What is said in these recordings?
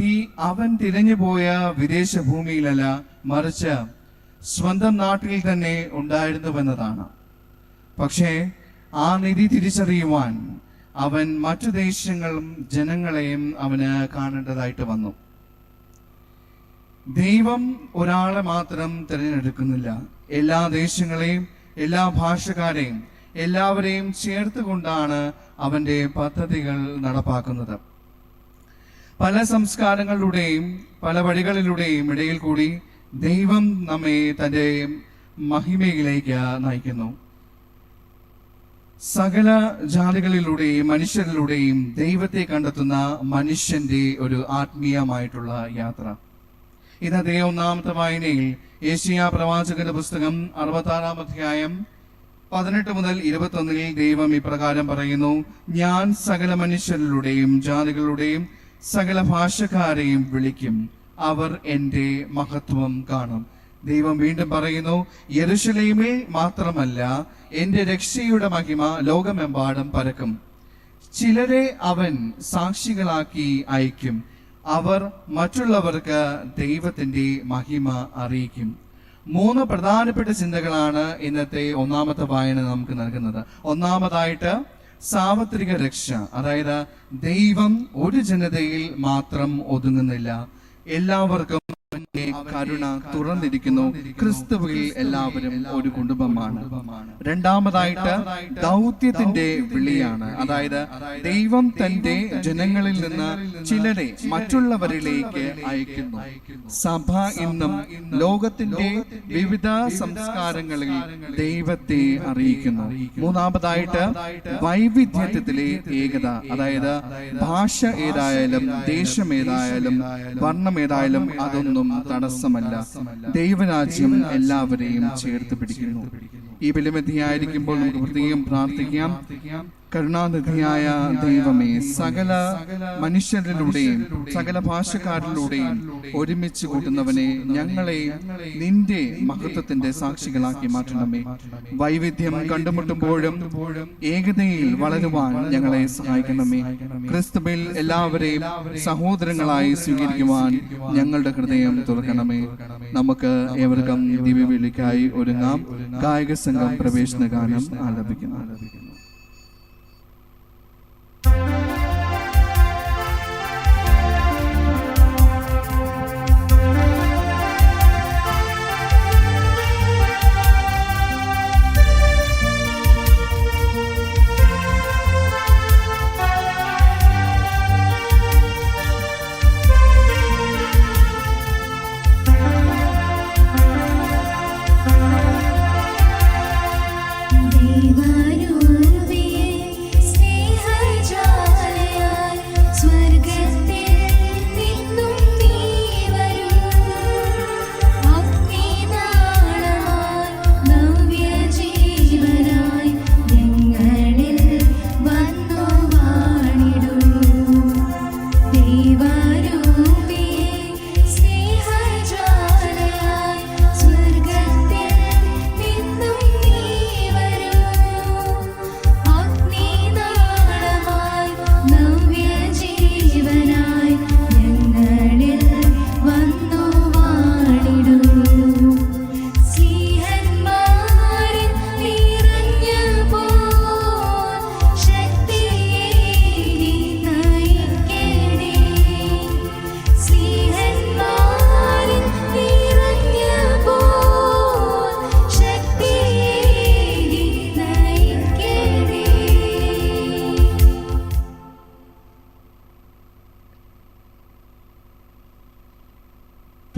നിധി അവൻ തിരഞ്ഞുപോയ വിദേശ ഭൂമിയിലല്ല മറിച്ച് സ്വന്തം നാട്ടിൽ തന്നെ ഉണ്ടായിരുന്നുവെന്നതാണ്. പക്ഷേ ആ നിധി തിരിച്ചറിയുവാൻ അവൻ മറ്റു ദേശങ്ങളും ജനങ്ങളെയും അവന് കാണേണ്ടതായിട്ട് വന്നു. ദൈവം ഒരാളെ മാത്രം തിരഞ്ഞെടുക്കുന്നില്ല. എല്ലാ ദേശങ്ങളെയും എല്ലാ ഭാഷക്കാരെയും എല്ലാവരെയും ചേർത്തുകൊണ്ടാണ് അവന്റെ പദ്ധതികൾ നടപ്പാക്കുന്നത്. പല സംസ്കാരങ്ങളിലൂടെയും പല വഴികളിലൂടെയും ഇടയിൽ കൂടി ദൈവം നമ്മെ തന്റെ മഹിമയിലേക്ക് നയിക്കുന്നു. സകല ജാതികളിലൂടെയും മനുഷ്യരിലൂടെയും ദൈവത്തെ കണ്ടെത്തുന്ന മനുഷ്യന്റെ ഒരു ആത്മീയമായിട്ടുള്ള യാത്ര. ഇന്നത്തെ ഒന്നാമത്തെ വായനയിൽ ഏഷ്യ പ്രവാചകന്റെ പുസ്തകം അറുപത്താറാം അധ്യായം പതിനെട്ട് മുതൽ ഇരുപത്തൊന്നിൽ ദൈവം ഇപ്രകാരം പറയുന്നു ഞാൻ സകല മനുഷ്യരിലൂടെയും ജാതികളുടെയും സകല ഭാഷക്കാരെയും വിളിക്കും. അവർ എന്റെ മഹത്വം കാണും. ദൈവം വീണ്ടും പറയുന്നു യെരുശലേമിൽ മാത്രമല്ല എന്റെ രക്ഷയുടെ മഹിമ ലോകമെമ്പാടും പരക്കും. ചിലരെ അവൻ സാക്ഷികളാക്കി അയക്കും. അവർ മറ്റുള്ളവർക്ക് ദൈവത്തിന്റെ മഹിമ അറിയിക്കും. മൂന്ന് പ്രധാനപ്പെട്ട ചിന്തകളാണ് ഇന്നത്തെ ഒന്നാമത്തെ വായന നമുക്ക് നൽകുന്നത്. ഒന്നാമതായിട്ട് സാർവത്രിക രക്ഷ അതായത് ദൈവം ഒരു ജനതയിൽ മാത്രം ഒതുങ്ങുന്നില്ല. എല്ലാവർക്കും കരുണ തുറന്നിരിക്കുന്നു. ക്രിസ്തുവിൽ എല്ലാവരും ഒരു കുടുംബമാണ്. രണ്ടാമതായിട്ട് ദൗത്യത്തിന്റെ വിളിയാണ്. അതായത് ദൈവം തന്റെ ജനങ്ങളിൽ നിന്ന് ചിലരെ മറ്റുള്ളവരിലേക്ക് അയക്കുന്നു. സഭ ഇന്നും ലോകത്തിന്റെ വിവിധ സംസ്കാരങ്ങളിൽ ദൈവത്തെ അറിയിക്കുന്നു. മൂന്നാമതായിട്ട് വൈവിധ്യത്തിലെ ഏകത. അതായത് ഭാഷ ഏതായാലും ദേശം ഏതായാലും വർണം ഏതായാലും അതൊന്നും തടസ്സമല്ല. ദൈവരാജ്യം എല്ലാവരെയും ചേർത്ത് പിടിക്കുന്നു. ഈ വിലമതിയായിരിക്കുമ്പോൾ നമുക്ക് പ്രത്യേകം പ്രാർത്ഥിക്കാം. കരുണാനിധിയായ ദൈവമേ സകല മനുഷ്യരിലൂടെയും സകല ഭാഷക്കാരിലൂടെയും ഒരുമിച്ച് കൂട്ടുന്നവനെ ഞങ്ങളെ നിന്റെ മഹത്വത്തിന്റെ സാക്ഷികളാക്കി മാറ്റണമേ. വൈവിധ്യം കണ്ടുമുട്ടുമ്പോഴും ഏകതയിൽ വളരുവാൻ ഞങ്ങളെ സഹായിക്കണമേ. ക്രിസ്തുവിൽ എല്ലാവരെയും സഹോദരങ്ങളായി സ്വീകരിക്കുവാൻ ഞങ്ങളുടെ ഹൃദയം തുറക്കണമേ. നമുക്ക് ഏവർക്കും ദിവ്യവിളിക്കായി ഒരുങ്ങാം. ഗായക സംഘം പ്രവേശന ഗാനം ആലപിക്കുന്നു.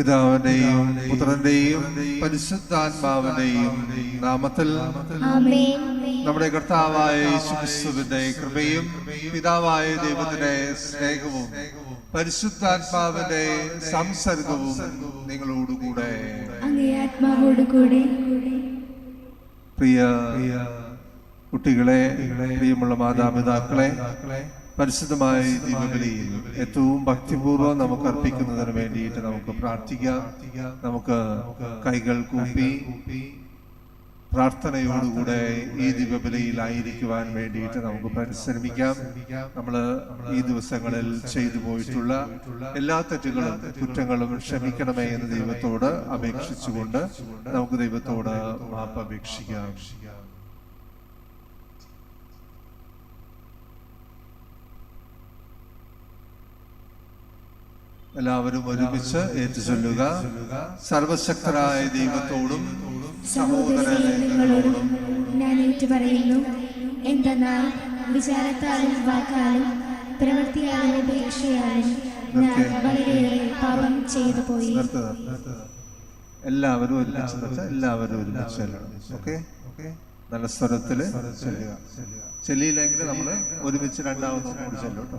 പിതാവിന്റെയും പുത്രന്റെയും പരിശുദ്ധാത്മാവിന്റെയും നാമത്തിൽ നമ്മുടെ കർത്താവായ യേശുക്രിസ്തുവിന്റെ കൃപയും പിതാവായ ദൈവത്തിന്റെ സ്നേഹവും പരിശുദ്ധാത്മാവിന്റെ സംസർഗവും നിങ്ങളോടുകൂടെ പ്രിയ കുട്ടികളെ പ്രിയമുള്ള മാതാപിതാക്കളെ പരിശുദ്ധമായ ദീപബലിയിൽ ഏറ്റവും ഭക്തിപൂർവം നമുക്ക് അർപ്പിക്കുന്നതിന് വേണ്ടിയിട്ട് നമുക്ക് പ്രാർത്ഥിക്കാം. നമുക്ക് കൈകൾ കൂപ്പി പ്രാർത്ഥനയോടുകൂടെ ഈ ദിവബലിയിലായിരിക്കുവാൻ വേണ്ടിയിട്ട് നമുക്ക് പരിശ്രമിക്കാം. നമ്മൾ ഈ ദിവസങ്ങളിൽ ചെയ്തു പോയിട്ടുള്ള എല്ലാ തെറ്റുകളും കുറ്റങ്ങളും ക്ഷമിക്കണമേ എന്ന് ദൈവത്തോട് അപേക്ഷിച്ചുകൊണ്ട് നമുക്ക് ദൈവത്തോട് മാപ്പ് അപേക്ഷിക്കാം. എല്ലാവരും ഒരുമിച്ച് ഏറ്റുചൊല്ലുക. സർവശക്തരായ ദൈവത്തോടും സഹോദരരെ നിങ്ങളോടും ഞാൻ ഏറ്റുപറയുന്നു. എന്തെന്നാൽ വിചാരത്താലും വാക്കാലും പ്രവൃത്തിയാലും ഉപേക്ഷയാലും ഞാൻ വളരെയേറെ പാപം ചെയ്തു പോയി. എല്ലാവരും ഒരുമിച്ച് എല്ലാവരും ഒരുമിച്ച് ചെല്ലണം. ഓക്കെ? നല്ല സ്വരത്തിൽ ചെല്ലുക. ചെല്ലിയില്ലെങ്കിൽ നമ്മൾ ഒരുമിച്ച് രണ്ടാമതും കൂടി ചെല്ലും കേട്ടോ.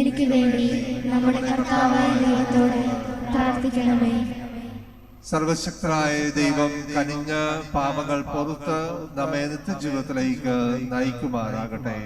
എനിക്ക് വേണ്ടി നമ്മുടെ കർത്താവായ ദൈവത്തോട് പ്രാർത്ഥിക്കണമേ. സർവശക്തരായ ദൈവം കനിഞ്ഞ പാപങ്ങൾ പുറത്ത് നമ്മെ നിത്യജീവിതത്തിലേക്ക് നയിക്കുമാറാകട്ടെ.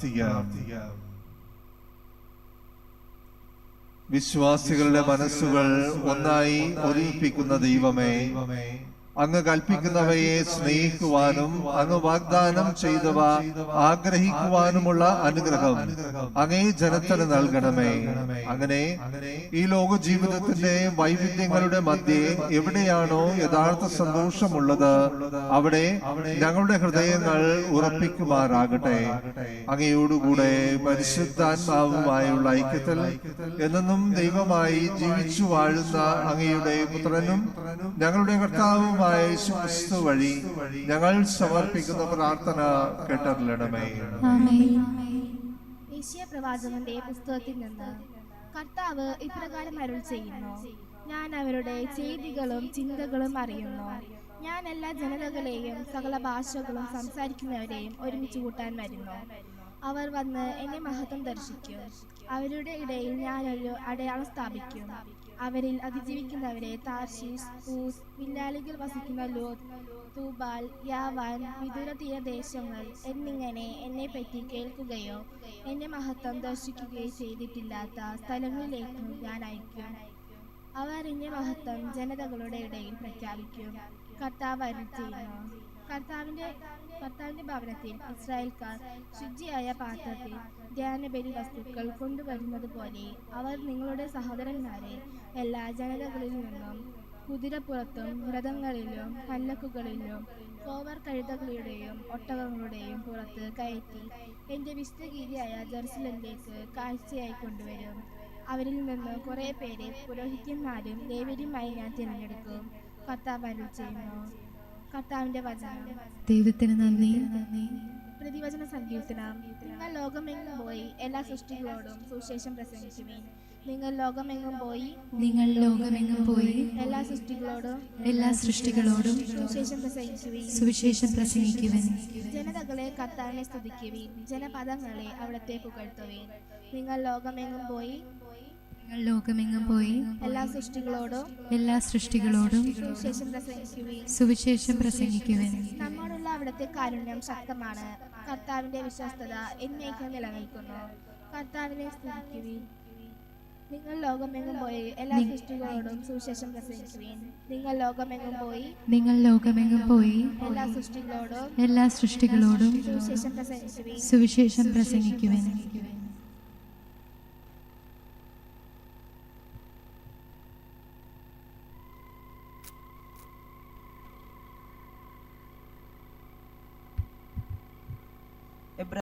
പ്രാർത്ഥിക്കാം വിശ്വാസികളുടെ മനസ്സുകൾ ഒന്നായി ഒരുമിപ്പിക്കുന്ന ദൈവമേ അങ്ങ് കൽപ്പിക്കുന്നവയെ സ്നേഹിക്കുവാനും അങ്ങ് വാഗ്ദാനം ചെയ്തവ ആഗ്രഹിക്കുവാനുമുള്ള അനുഗ്രഹം. അങ്ങേ ജനത്തിന് നൽകണമേ. അങ്ങനെ ഈ ലോക ജീവിതത്തിന്റെ വൈവിധ്യങ്ങളുടെ മധ്യേ എവിടെയാണോ യഥാർത്ഥ സന്തോഷമുള്ളത് അവിടെ ഞങ്ങളുടെ ഹൃദയങ്ങൾ ഉറപ്പിക്കുമാറാകട്ടെ. അങ്ങയോടുകൂടെ പരിശുദ്ധാത്മാവുമായുള്ള ഐക്യത്തിൽ എന്നെന്നും ദൈവമായി ജീവിച്ചു വാഴുന്ന അങ്ങയുടെ പുത്രനും ഞങ്ങളുടെ കർത്താവുമായ യേശു ക്രിസ്തു വഴി ഞങ്ങൾ സമർപ്പിക്കുന്ന പ്രാർത്ഥന കേട്ടറിലിടമേ പ്രവാചകന്റെ പുസ്തകത്തിൽ നിന്ന് കർത്താവ് ഇപ്രകാരം അരുൾ ചെയ്യുന്നു. ഞാൻ അവരുടെ ചെയ്തികളും ചിന്തകളും അറിയുന്നു. ഞാൻ എല്ലാ ജനതകളെയും സകല ഭാഷകളും സംസാരിക്കുന്നവരെയും ഒരുമിച്ച് കൂട്ടാൻ വരുന്നു. അവർ വന്ന് എന്നെ മഹത്വം ദർശിക്കും. അവരുടെ ഇടയിൽ ഞാനൊരു അടയാളം സ്ഥാപിക്കും. അവരിൽ അതിജീവിക്കുന്നവരെ താർഷീസ് ഊസ് വില്ലാളികൾ വസിക്കുന്ന ലോത് തൂബാൽ യാവാൻ വിദൂര തീരദേശങ്ങൾ എന്നിങ്ങനെ എന്നെ പറ്റി കേൾക്കുകയോ എന്നെ മഹത്വം ദർശിക്കുകയോ ചെയ്തിട്ടില്ലാത്ത സ്ഥലങ്ങളിലേക്ക് ഞാൻ അയക്കും. അവർ എന്നെ മഹത്വം ജനതകളുടെ ഇടയിൽ പ്രഖ്യാപിക്കും. കർത്താവ് ചെയ്യുന്നു. കർത്താവിന്റെ കർത്താവിന്റെ ഭവനത്തിൽ ഇസ്രായേൽക്കാർ ശുചിയായ പാത്രത്തിൽ ധ്യാനബലി വസ്തുക്കൾ കൊണ്ടുവരുന്നത് പോലെ അവർ നിങ്ങളുടെ സഹോദരന്മാരെ എല്ലാ ജനതകളിൽ നിന്നും കുതിരപ്പുറത്തും മൃതങ്ങളിലും പല്ലക്കുകളിലും കോവർ കഴുതകളുടെയും ഒട്ടകങ്ങളുടെയും പുറത്ത് കയറ്റി എന്റെ വിശ്വഗീതിയായ ജെറുസലമിലേക്ക് കാഴ്ചയായി കൊണ്ടുവരും. അവരിൽ നിന്ന് കുറേ പേരെ പുരോഹിത്യന്മാരും ദേവരുമായി ഞാൻ തിരഞ്ഞെടുക്കും. കർത്താവ് ചെയ്യുന്നു. കർത്താവിന്റെ വചനം. ദൈവത്തിന് നന്ദി. പ്രതിവചന സങ്കീർത്തനം. നിങ്ങൾ ലോകമെങ്ങും പോയി എല്ലാ സൃഷ്ടികളോടും സുവിശേഷം പ്രസംഗിക്കുവിൻ. നിങ്ങൾ ലോകമെങ്ങും പോയി നിങ്ങൾ ലോകമെങ്ങും പോയി എല്ലാ സൃഷ്ടികളോടും എല്ലാ സൃഷ്ടികളോടും സുവിശേഷം പ്രസംഗിക്കുവിൻ. സുവിശേഷം പ്രസംഗിക്കുവൻ. ജനതകളെ കർത്താവിനെ സ്തുതിക്കുവിൻ. ജനപദങ്ങളെ അവിടത്തെ പുകഴ്ത്തുവിൻ. നിങ്ങൾ ലോകമെങ്ങും പോയി നിങ്ങൾ ലോകമെങ്ങും പോയി. എല്ലാ സൃഷ്ടികളോടും എല്ലാ സൃഷ്ടികളോടും സുവിശേഷം പ്രസംഗിക്കുവിൻ. സുവിശേഷം പ്രസംഗിക്കുവൻ. നമ്മോടുള്ള അവിടുത്തെ കാരുണ്യം ശക്തമാണ്. കർത്താവിന്റെ വിശ്വസ്തത എന്നേക്കും നിലനിൽക്കുന്നു. കർത്താവിനെ സ്തുതിക്കുവിൻ. നിങ്ങൾ ലോകമെങ്ങും പോയി എല്ലാ സൃഷ്ടികളോടും സുവിശേഷം പ്രസംഗിക്കുവിൻ. നിങ്ങൾ ലോകമെങ്ങും പോയി നിങ്ങൾ ലോകമെങ്ങും പോയി എല്ലാ സൃഷ്ടികളോടും എല്ലാ സൃഷ്ടികളോടും സുവിശേഷം പ്രസംഗിക്കുവിൻ. സുവിശേഷം പ്രസംഗിക്കുവൻ.